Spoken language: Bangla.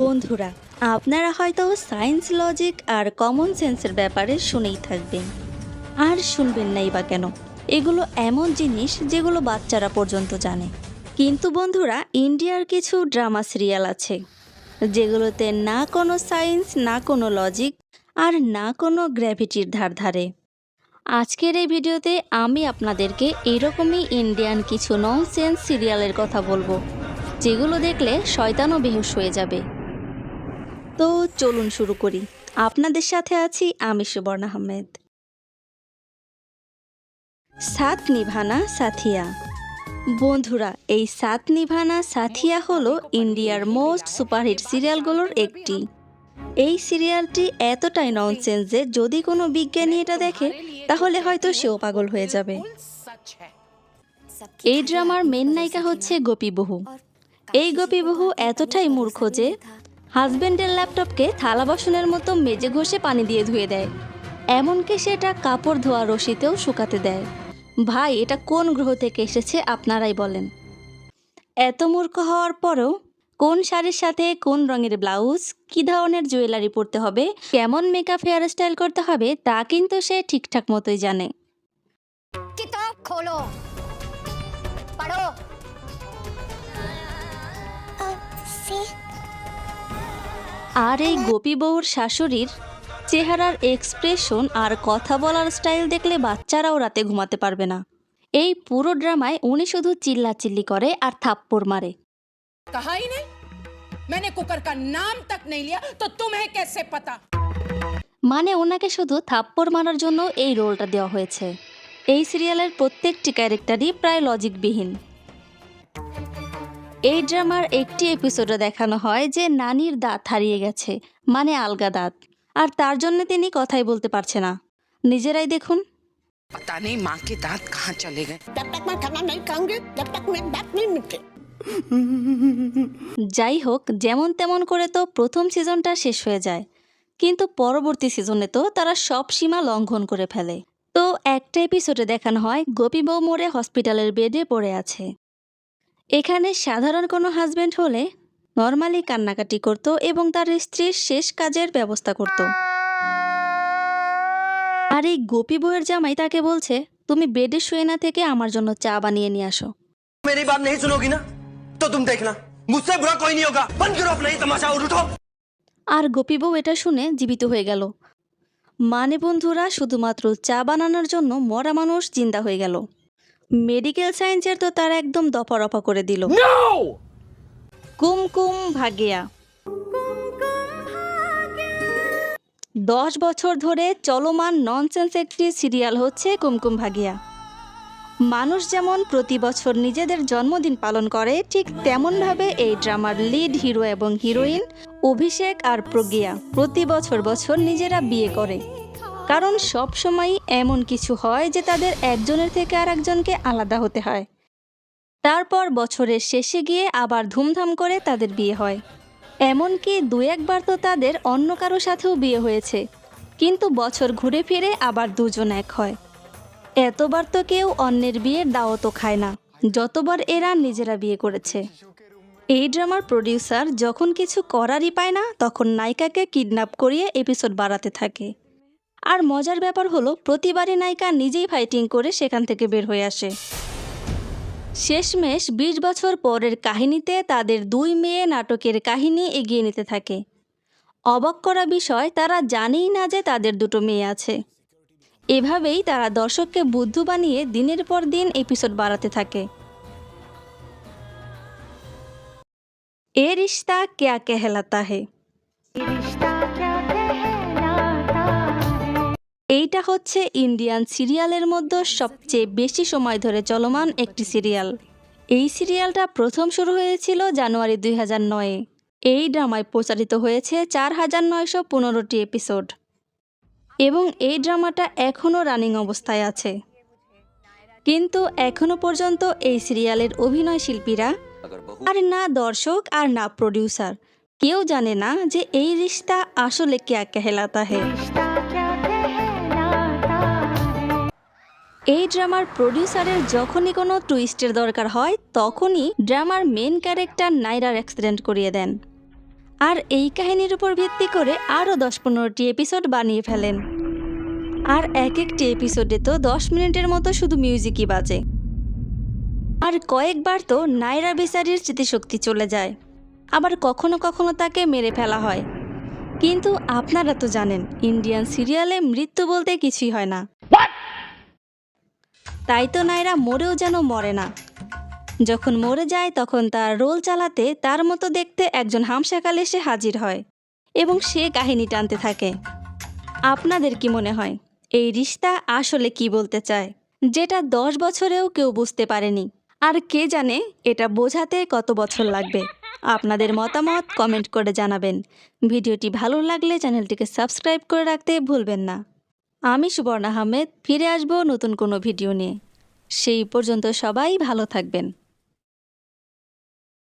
বন্ধুরা, আপনারা হয়তো সায়েন্স লজিক আর কমন সেন্সের ব্যাপারে শুনেই থাকবেন। আর শুনবেন নাই বা কেন? এগুলো এমন জিনিস যেগুলো বাচ্চারা পর্যন্ত জানে। কিন্তু বন্ধুরা, ইন্ডিয়ার কিছু ড্রামা সিরিয়াল আছে, যেগুলোতে না কোনো সায়েন্স না কোনো লজিক আর না কোনো গ্র্যাভিটির ধার ধারে আজকের এই ভিডিওতে আমি আপনাদেরকে এরকমই ইন্ডিয়ান কিছু নন সেন্স সিরিয়ালের কথা বলব, যেগুলো দেখলে শয়তানও বেহুশ হয়ে যাবে। তো চলুন শুরু করি। আপনাদের সাথে আছি আমি সুবর্ণ আহমেদ। সাত নিভানা সাথিয়া। বন্ধুরা, এই সাত নিভানা সাথিয়া হলো ইন্ডিয়ার মোস্ট সুপারহিট সিরিয়ালগুলোর একটি। এই সিরিয়ালটি এতটাই ননসেন্স যে যদি কোনো বিজ্ঞানী এটা দেখে, তাহলে হয়তো সেও পাগল হয়ে যাবে। এই ড্রামার মেন নায়িকা হচ্ছে গোপী বহু। এই গোপী বহু এতটাই মূর্খ যে হাজব্যান্ডের ল্যাপটপকে থালা বাসনের মতো মেজে ঘষে পানি দিয়ে ধুয়ে দেয়। এমনকি সেটা কাপড় ধোয়া রশিতেও শুকাতে দেয়। ভাই, এটা কোন গ্রহ থেকে এসেছে আপনারাই বলেন। এত মূর্খ হওয়ার পরেও কোন শাড়ির সাথে কোন রঙের ব্লাউজ কি ধরনের জুয়েলারি পরতে হবে কেমন মেকআপ হেয়ার স্টাইল করতে হবে তা কিন্তু সে ঠিকঠাক মতোই জানে। খোলো। আর এই গোপী বউর শাশুড়ির চেহারার এক্সপ্রেশন আর কথা বলার স্টাইল দেখলে বাচ্চারাও রাতে ঘুমাতে পারবে না। এই পুরো ড্রামায় উনি শুধু চিল্লাচিল্লি করে আর থাপ্পড় মারে। কাহাই নেই? मैंने कुकर का नाम तक नहीं लिया तो तुम्हें कैसे पता মানে ওনাকে শুধু থাপ্পড় মারার জন্য এই রোলটা দেওয়া হয়েছে এই সিরিয়ালের প্রত্যেকটি ক্যারেক্টারই প্রায় লজিকবিহীন এই ড্রামার একটি এপিসোডে দেখানো হয় যে নানির দাঁত হারিয়ে গেছে মানে আলগা দাঁত আর তার জন্য তিনি কথাই বলতে পারছে না নিজেরাই দেখুন पता नहीं माँ के दांत कहाँ चले गए जब तक मैं खाना नहीं खाऊंगी जब तक मैं बात नहीं मिलती যাই হোক, যেমন তেমন করে তো প্রথম সিজনটা শেষ হয়ে যায়। কিন্তু পরবর্তী সিজনে তো তারা সব সীমা লঙ্ঘন করে ফেলে। তো একটা এপিসোডে দেখানো হয়, গোপী বউ মোড়ে হসপিটালের বেডে পড়ে আছে। এখানে সাধারণ কোনো হাজব্যান্ড হলে নর্মালি কান্নাকাটি করত এবং তার স্ত্রীর শেষ কাজের ব্যবস্থা করত। আর এই গোপী বউয়ের জামাই তাকে বলছে, তুমি বেডে শুয়ে না থেকে আমার জন্য চা বানিয়ে নিয়ে আসো। মেরি বাপ নেই না? तो तुम देखना मुझसे बुरा कोई नहीं होगा बंद करो अपना ये तमाशा और उठो আর গোপী বউ এটা শুনে জীবিত হয়ে গেল মানে বন্ধুরা শুধুমাত্র চা বানানোর জন্য মরা মানুষ জিন্দা হয়ে গেল মেডিকেল সায়েন্সের তো তারা একদম দফা রফা করে দিল কুমকুম ভাগিয়া দশ বছর ধরে চলমান ননসেন্স একটি সিরিয়াল হচ্ছে কুমকুম ভাগিয়া মানুষ যেমন প্রতি বছর নিজেদের জন্মদিন পালন করে, ঠিক তেমনভাবে এই ড্রামার লিড হিরো এবং হিরোইন অভিষেক আর প্রজ্ঞা প্রতি বছর বছর নিজেরা বিয়ে করে। কারণ সব সময় এমন কিছু হয় যে তাদের একজনের থেকে আর একজনকে আলাদা হতে হয়। তারপর বছরের শেষে গিয়ে আবার ধুমধাম করে তাদের বিয়ে হয়। এমনকি দু একবার তো তাদের অন্য কারও সাথেও বিয়ে হয়েছে। কিন্তু বছর ঘুরে ফিরে আবার দুজন এক হয়। এতবার তো কেউ অন্যের বিয়ের দাওয়াতও খায় না। যতবার এরা নিজেরা বিয়ে করেছে। এই ড্রামার প্রডিউসার যখন কিছু করারই পায় না, তখন নায়িকাকে কিডন্যাপ করিয়ে এপিসোড বাড়াতে থাকে। আর মজার ব্যাপার হলো, প্রতিবারই নায়িকা নিজেই ফাইটিং করে সেখান থেকে বের হয়ে আসে। শেষমেশ বিশ বছর পরের কাহিনীতে তাদের দুই মেয়ে নাটকের কাহিনী এগিয়ে নিতে থাকে। অবাক করা বিষয়, তারা জানেই না যে তাদের দুটো মেয়ে আছে। এভাবেই তারা দর্শককে বুদ্ধ বানিয়ে দিনের পর দিন এপিসোড বাড়াতে থাকে। এ রিশ্তা ক্যা কেহলাতা হে? এইটা হচ্ছে ইন্ডিয়ান সিরিয়ালের মধ্যে সবচেয়ে বেশি সময় ধরে চলমান একটি সিরিয়াল। এই সিরিয়ালটা প্রথম শুরু হয়েছিল জানুয়ারি দুই হাজার নয়ে। এই ড্রামায় প্রচারিত হয়েছে চার হাজার নয়শো পনেরোটি এপিসোড এবং এই ড্রামাটা এখনও রানিং অবস্থায় আছে। কিন্তু এখনও পর্যন্ত এই সিরিয়ালের অভিনয় শিল্পীরা আর না দর্শক আর না প্রডিউসার। কেউ জানে না যে এই রিশতা আসলে ক্যা কেহলাতা হে। এই ড্রামার প্রডিউসারের যখনই কোনো টুইস্টের দরকার হয় তখনই ড্রামার মেন ক্যারেক্টার নাইরার অ্যাক্সিডেন্ট করিয়ে দেন। আর এই কাহিনীর উপর ভিত্তি করে আরও দশ পনেরোটি এপিসোড বানিয়ে ফেলেন। আর এক একটি এপিসোডে তো দশ মিনিটের মতো শুধু মিউজিকই বাজে। আর কয়েকবার তো নাইরা বেচারির স্মৃতিশক্তি চলে যায়। আবার কখনো কখনো তাকে মেরে ফেলা হয়। কিন্তু আপনারা তো জানেন ইন্ডিয়ান সিরিয়ালে মৃত্যু বলতে কিছুই হয় না। তাই তো নাইরা মরেও যেন মরে না। যখন মরে যায় তখন তার রোল চালাতে তার মতো দেখতে একজন হামশাকাল এসে হাজির হয় এবং সে কাহিনী টানতে থাকে। আপনাদের কি মনে হয়, এই রিশতা আসলে কি বলতে চায়? যেটা দশ বছরেও কেউ বুঝতে পারেনি। আর কে জানে এটা বোঝাতে কত বছর লাগবে? আপনাদের মতামত কমেন্ট করে জানাবেন। ভিডিওটি ভালো লাগলে চ্যানেলটিকে সাবস্ক্রাইব করে রাখতে ভুলবেন না। আমি সুবর্ণা আহমেদ, ফিরে আসব নতুন কোনো ভিডিও নিয়ে। সেই পর্যন্ত সবাই ভালো থাকবেন।